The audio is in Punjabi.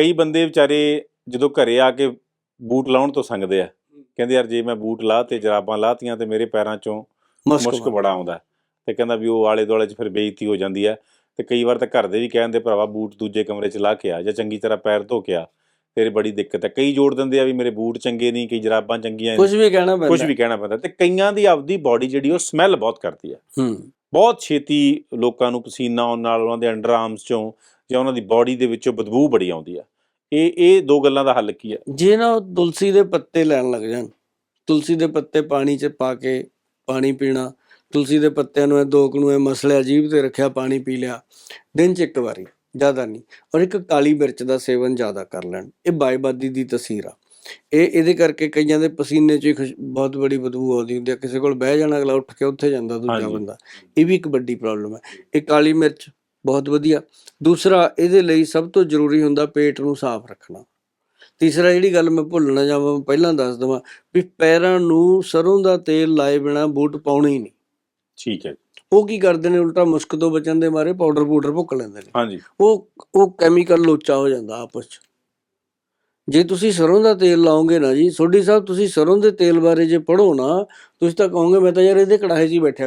ਕਈ ਬੰਦੇ ਵਿਚਾਰੇ ਜਦੋਂ ਘਰੇ ਆ ਕੇ ਬੂਟ ਲਾਉਣ ਤੋਂ ਸੰਗਦੇ ਆ ਕਹਿੰਦੇ ਯਾਰ ਜੇ ਮੈਂ ਬੂਟ ਲਾ ਤੇ ਜਰਾਬਾਂ ਲਾਤੀਆਂ ਤੇ ਮੇਰੇ ਪੈਰਾਂ ਚੋਂ ਮੁਸ਼ਕ ਬੜਾ। ਆਉਂਦਾ। ਤੇ ਕਹਿੰਦਾ ਵੀ ਉਹ ਆਲੇ ਦੁਆਲੇ 'ਚ ਫਿਰ ਬੇਇੱਜ਼ਤੀ ਹੋ ਜਾਂਦੀ ਹੈ ਤੇ ਕਈ ਵਾਰ ਤਾਂ ਘਰ ਦੇ ਵੀ ਕਹਿੰਦੇ ਭਰਾਵਾ ਬੂਟ ਦੂਜੇ ਕਮਰੇ 'ਚ ਲਾ ਕੇ ਆ ਜਾਂ ਚੰਗੀ ਤਰ੍ਹਾਂ ਪੈਰ ਧੋ ਕੇ ਆ ਤੇਰੇ ਬੜੀ ਦਿੱਕਤ ਹੈ। ਕਈ ਜੋੜ ਦਿੰਦੇ ਆ ਵੀ ਮੇਰੇ ਬੂਟ ਚੰਗੇ ਨਹੀਂ ਕਈ ਜਰਾਬਾਂ ਚੰਗੀਆਂ ਕੁਝ ਵੀ ਕਹਿਣਾ ਪੈਂਦਾ। ਕੁਝ ਵੀ ਕਹਿਣਾ ਪੈਂਦਾ। ਤੇ ਕਈਆਂ ਦੀ ਆਪਦੀ ਬਾਡੀ ਜਿਹੜੀ ਉਹ ਸਮੈਲ ਬਹੁਤ ਕਰਦੀ ਹੈ। ਹੂੰ। ਬਹੁਤ ਛੇਤੀ ਲੋਕਾਂ ਨੂੰ ਪਸੀਨਾ ਆਉਣ ਨਾਲ ਉਹਨਾਂ ਦੇ ਅੰਡਰ ਆਰਮਸ ਚੋਂ ਜਾਂ ਉਹਨਾਂ ਦੀ ਬਾਡੀ ਦੇ ਵਿੱਚੋਂ ਬਦਬੂ ਬੜੀ ਆਉਂਦੀ ਆ। ਇਹ ਇਹ ਦੋ ਗੱਲਾਂ ਦਾ ਹੱਲ ਕੀ ਹੈ ਜੇ ਨਾ ਉਹ ਤੁਲਸੀ ਦੇ ਪੱਤੇ ਲੈਣ ਲੱਗ ਜਾਣ, ਤੁਲਸੀ ਦੇ ਪੱਤੇ ਪਾਣੀ 'ਚ ਪਾ ਕੇ ਪਾਣੀ ਪੀਣਾ, ਤੁਲਸੀ ਦੇ ਪੱਤਿਆਂ ਨੂੰ ਇਹ ਦੋਕ ਨੂੰ ਇਹ ਮਸਲਿਆ ਜੀਭ ਤੇ ਰੱਖਿਆ, ਪਾਣੀ ਪੀ ਲਿਆ, ਦਿਨ 'ਚ ਇੱਕ ਵਾਰੀ, ਜ਼ਿਆਦਾ ਨਹੀਂ, ਔਰ ਇੱਕ ਕਾਲੀ ਮਿਰਚ ਦਾ ਸੇਵਨ ਜ਼ਿਆਦਾ ਕਰ ਲੈਣ, ਇਹ ਬਾਈਬਾਦੀ ਦੀ ਤਸੀਰ ਆ। ਇਹ ਇਹਦੇ ਕਰਕੇ ਕਈਆਂ ਦੇ ਪਸੀਨੇ 'ਚ ਹੀ ਖੁਸ਼- ਬਹੁਤ ਬੜੀ ਬਦਬੂ ਆਉਂਦੀ ਹੁੰਦੀ ਆ। ਕਿਸੇ ਕੋਲ ਬਹਿ ਜਾਣਾ ਅਗਲਾ ਉੱਠ ਕੇ ਉੱਥੇ ਜਾਂਦਾ ਦੂਜਾ ਹਾਂਜੀ। ਬੰਦਾ। ਇਹ ਵੀ ਇੱਕ ਵੱਡੀ ਪ੍ਰੋਬਲਮ ਹੈ। ਇਹ ਕਾਲੀ ਮਿਰਚ ਬਹੁਤ ਵਧੀਆ। ਦੂਸਰਾ ਇਹਦੇ ਲਈ ਸਭ ਤੋਂ ਜ਼ਰੂਰੀ ਹੁੰਦਾ ਪੇਟ ਨੂੰ ਸਾਫ਼ ਰੱਖਣਾ। ਤੀਸਰਾ ਜਿਹੜੀ ਗੱਲ ਮੈਂ ਭੁੱਲਣਾ ਜਾਵਾਂ ਮੈਂ ਪਹਿਲਾਂ ਦੱਸ ਦਵਾਂ ਵੀ ਪੈਰਾਂ ਨੂੰ ਸਰੋਂ ਦਾ ਤੇਲ ਲਾਏ ਬਿਨਾ ਬੂਟ ਪਾਉਣੇ ਹੀ ਨਹੀਂ। ਠੀਕ ਹੈ। ਉਹ ਕੀ ਕਰਦੇ ਨੇ ਉਲਟਾ ਮੁਸ਼ਕ ਤੋਂ ਬਚਣ ਦੇ ਮਾਰੇ ਪਾਊਡਰ ਪਾਊਡਰ ਭੁੱਕ ਲੈਂਦੇ ਨੇ। ਹਾਂਜੀ। ਉਹ ਉਹ ਕੈਮੀਕਲ ਲੋਚਾ ਹੋ ਜਾਂਦਾ ਆਪਸ ਚ। ਜੇ ਤੁਸੀਂ ਸਰੋਂ ਦਾ ਤੇਲ ਲਾਓਗੇ ਨਾ ਜੀ, ਸੋਢੀ ਸਾਹਿਬ, ਤੁਸੀਂ ਸਰੋਂ ਦੇ ਤੇਲ ਬਾਰੇ ਜੇ ਪੜ੍ਹੋ ਨਾ, ਤੁਸੀਂ ਤਾਂ ਕਹੋਗੇ ਮੈਂ ਤਾਂ ਯਾਰ ਇਹਦੇ ਕੜਾਹੇ 'ਚ ਹੀ ਬੈਠਿਆ।